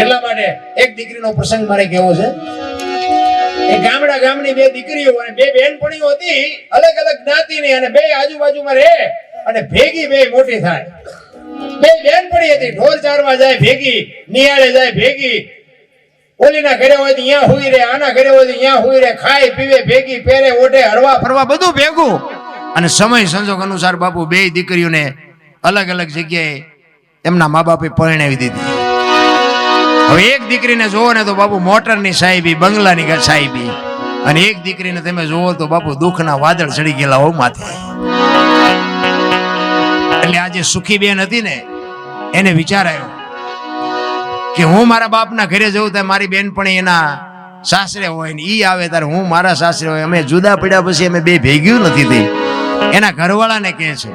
એટલા માટે એક દીકરીનો પ્રસંગ મારે કેવો છે. એ ગામડા ગામની બે દીકરીઓ અને બે બહેનપણીઓ હતી, અલગ અલગ જ્ઞાતિની અને બે આજુબાજુમાં રહે અને ભેગી બે મોટી થાય. બે બેનપણી હતી, ઢોર ચારવા જાય ભેગી, નિયાળે જાય ભેગી. ઓલીના ઘરે હોય તો અહીંયા હુઈ રહે, આના ઘરે હોય તો અહીંયા હુઈ રહે, ખાય, પીવે, ભેગી, પહેરે, ઓઢે, હરવા, ફરવા, બધું ભેગું. અને સમય સંજોગ અનુસાર બાપુ બે દીકરીઓને અલગ અલગ જગ્યાએ એમના મા બાપે પરણાવી દીધી. હવે એક દીકરીને જોવો ને તો બાપુ મોટરની સાહેબી, બંગલાની સાહેબી. અને એક દીકરીને તમે જોવો તો બાપુ દુઃખના વાદળ ચડી ગયેલા હો માથે. એટલે આજે સુખી બેન હતી ને, એને વિચાર આવ્યો કે હું મારા બાપના ઘરે જઉં તો મારી બેનપણી એના સાસરે હોય ને ઈ આવે ત્યારે હું મારા સાસરે હોય. અમે જુદા પડ્યા પછી અમે બે ભેગ્યું નથી થઈ. એના ઘરવાળાને કહે છે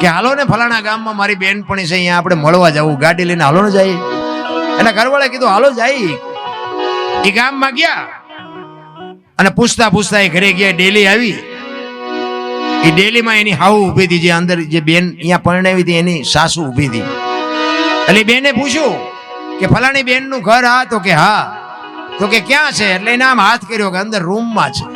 કે, હાલો ને ફલાણા ગામમાં મારી બેનપણી છે, અહીંયા આપણે મળવા જવું. ગાડી લઈને હાલો ને જઈએ. એના ઘરવાળા કીધું, હાલો જાય એ ગામમાં ગયા અને પૂછતા પૂછતા એ ઘરે ગયા, ડેલી આવી. એ ડેલીમાં એની હાવ ઊભી હતી, જે અંદર જે બેન અહીંયા પરણાવી હતી, એની સાસુ ઊભી હતી. એટલે બેને પૂછ્યું કે, ફલાણી બેનનું ઘર હા તો કે, હા. તો કે, ક્યાં છે? એટલે એને આમ હાથ કર્યો કે, અંદર રૂમમાં છે.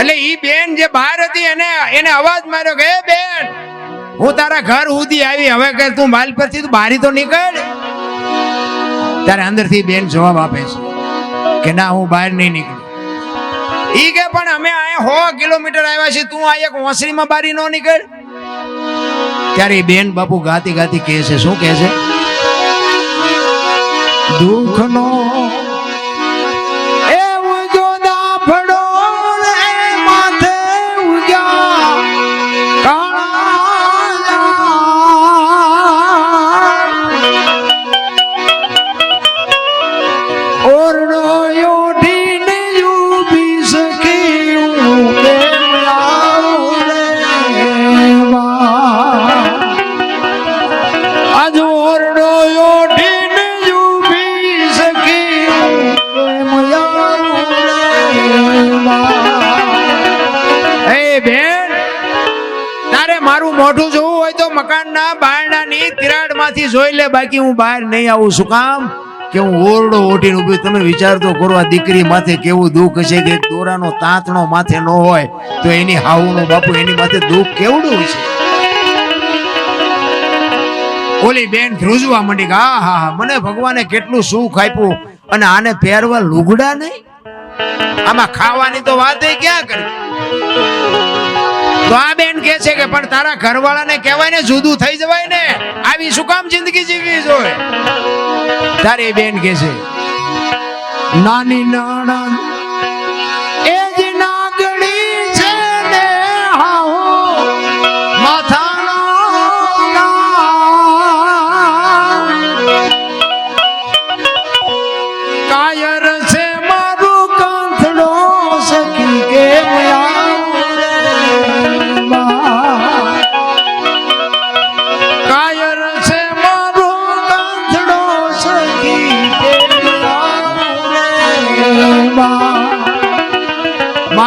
એટલે એ બેન જે બહાર હતી, એને એને અવાજ માર્યો કે, "એ બેન હું તારા ઘર સુધી આવી. હવે કે તું માલ પરથી તું બારી તો નીકળ. ત્યારે અંદરથી બેન જવાબ આપે છે કે ના, હું બહાર નહીં નીકળું. ઈ કે પણ અમે અહીંયા હો કિલોમીટર આવ્યા છે તું આ એક ઓસરીમાં બારી નો નીકળ. ત્યારે બેન બાપુ ગાતી ગાતી કહે છે, શું કહે છે? દુઃખનો મારું મોઢું જોવું હોય તો મકાનના બારણાની તિરાડમાંથી જોઈ લે બાકી હું બહાર નહીં આવું. શું કામ? કે હું ઓરડો ઓઢીને ઊભી તમે વિચાર તો કરો દીકરી માથે કેવું દુઃખ છે કે દોરાનો તાંતણો માથે ન હોય તો એની હાવુનો બાપુ એની માથે દુઃખ કેવડું છે? ઓલી બેન ધ્રુજવા માંડી કે હા હા હા, મને ભગવાને કેટલું સુખ આપ્યું અને આને પહેરવા લુગડા નહીં? આમાં ખાવાની તો વાત ક્યાં કરી? તો આ બેન કે છે કે પણ તારા ઘરવાળાને કહેવાય ને, જુદું થઈ જવાય ને આવી શું કામ જિંદગી જીવવી જોઈએ તારી બેન કે છે, નાની નણંદ એ છે ને.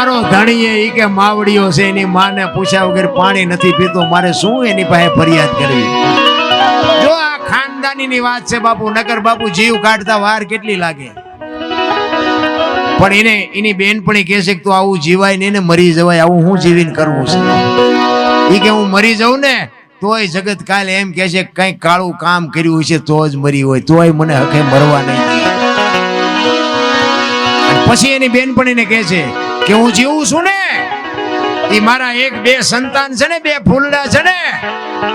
મારો ધણીએ ઈ કે માવડીઓ છે, એની માને પૂછ્યા વગર પાણી નથી પીતો. મારે શું એની પાસે ફરિયાદ કરવી? જો આ ખાનદાનીની વાત છે બાપુ નગર બાપુ જીવ કાઢતા વાર કેટલી લાગે? પણ એને, એની બેનપણી કહે છે કે તું આવું જીવાય ને મરી જવાય, આવું હું જીવીને કરવું છે? ઈ કે હું મરી જાઉં ને, તોય જગત કાલે એમ કહે છે કઈ કાળું કામ કર્યું છે તો જ મરી હોય. તોય મને હકે મરવા નહીં પછી એની બેનપણીને કહે છે કે હું જીવું છું ને? એ મારા એક બે સંતાન છે ને, બે ફૂલડા છે ને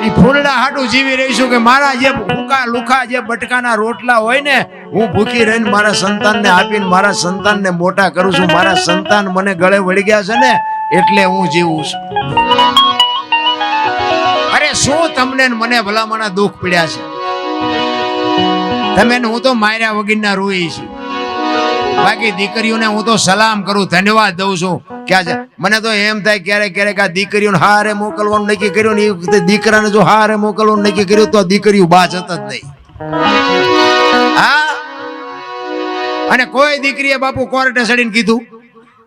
એ ફૂલડા હાટું જીવી રહીશું કે મારા જે ભૂકા લુખા જે બટકાના રોટલા હોય ને, હું ભૂખી રહીને મારા સંતાનને આપીને મારા સંતાનને મોટા કરું છું. મારા સંતાન મને ગળે વળી ગયા છે ને, એટલે હું જીવું છું. અરે શું તમને મને ભલામણા દુઃખ પડ્યા છે? તમે હું તો માર્યા વગરના રોઈ છું. બાકી દીકરીઓને હું તો સલામ કરું, ધન્યવાદ દઉં છું કે આજે મને તો એમ થાય ક્યારેક ક્યારેક આ દીકરીઓને હારે મોકલવાનું નક્કી કર્યું ને એ દીકરાને જો હારે મોકલવાનું નક્કી કર્યું તો દીકરીઓ બાજ હતા જ નહીં. હા? અને કોઈ દીકરીએ બાપુ કોર્ટે ચડીને કીધું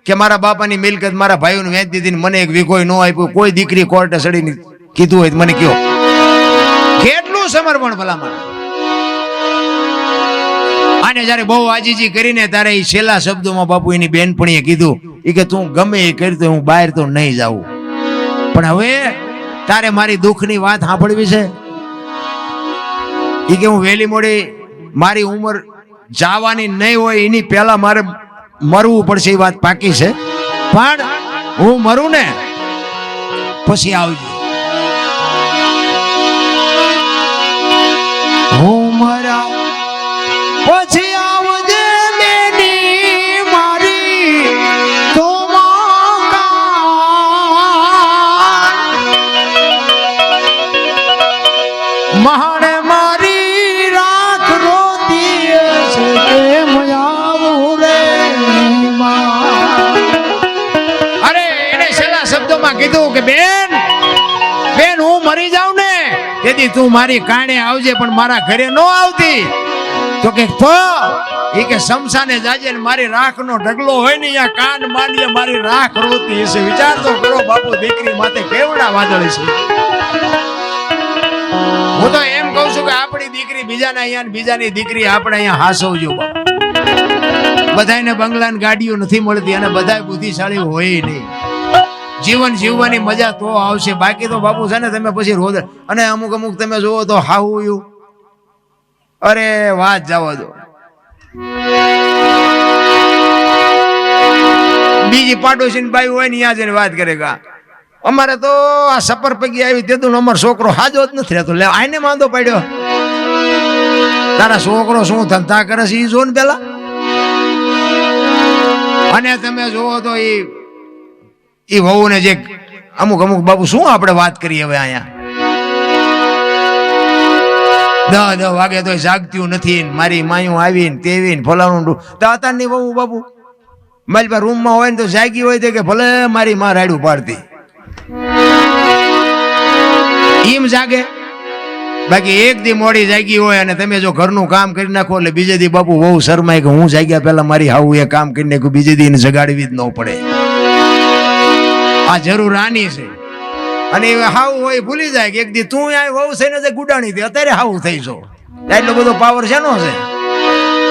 કે મારા બાપાની મિલકત મારા ભાઈઓને વેચી દીધી મને એક વીઘોય ન આપ્યું. કોઈ દીકરી કોર્ટે ચડીને કીધું હોય મને કયો. કેટલું સમર્પણ ભલામણ. આને જ્યારે બહુ આજીજી કરીને તારે એ છેલ્લા શબ્દોમાં બાપુ એની બેનપણીએ કીધું એ કે તું ગમે એ કરી હું બહાર તો નહીં જાઉં. પણ હવે તારે મારી દુઃખની વાત સાંભળવી છે? એ કે હું વહેલી મોડી મારી ઉંમર જાવાની નહીં હોય, એની પહેલા મારે મરવું પડશે એ વાત પાકી છે. પણ હું મરું ને પછી આવજો હું મરા શબ્દોમાં કીધું કે, બેન બેન, હું મરી જાઉં ને, તેથી તું મારી કાણે આવજે, પણ મારા ઘરે ન આવતી. તો કે, તો? એ કે, શમશાને જાજે ને મારી રાખનો ઢગલો હોય ને અહીંયા કાન માંડીએ મારી રાખ રોતી હશે. વિચાર તો કરો, બાપુ દીકરી માથે કેવડા વાદળ છે. હું તો એમ કહું છું કે, આપણી દીકરી બીજાના અહીંયા બીજાની દીકરી આપણે અહીંયા હાસવજો, બાપુ. બધાને બંગલાને ગાડીઓ નથી મળતી, અને બધા બુદ્ધિશાળી હોય નહીં. જીવન જીવવાની મજા તો આવશે. બાકી તો બાપુ છે ને તમે પછી રોજ અને અમુક અમુક તમે જોવો તો હાવું અરે વાત જવા દો બીજી પાડોશી બાઈ હોય ને ત્યાં જઈને વાત કરે કા અમારે તો આ સપર પગી આવી તે તું અમારો છોકરો હાજો જ નથી રહેતો. લે આને માંદો પડ્યો. તારા છોકરો શું ધંધા કરે છે એ જો ને પેલા? અને તમે જોવો તો એ એ વહુને જે અમુક અમુક બાબુ શું આપણે વાત કરીએ હવે અહીંયા? દહ દહ વાગે તો જાગતું નથી મારી માયું આવીને તેવી ને ફલાણું તો અત્યારની વહુ બાબુ મારી પાસે રૂમમાં હોય ને તો જાગી હોય તો કે ભલે મારી માં રાડું પાડતી. એમ જાગે. બાકી એક દી મોડી જાગી હોય અને તમે જો ઘરનું કામ કરી નાખો એટલે બીજે દી બાપુ બહુ શરમાય કે હું જાગ્યા પહેલા મારી હાવું એ કામ કરી નાખ્યું બીજે દી જગાડવી જ ન પડે. આ જરૂર આની છે. અને એ હાવ હોય ભૂલી જાય કે એક દી તું આ વહુ છે ને ગુડાણી હતી અત્યારે હાવ થઈ છો એટલો બધો પાવર શેનો છે?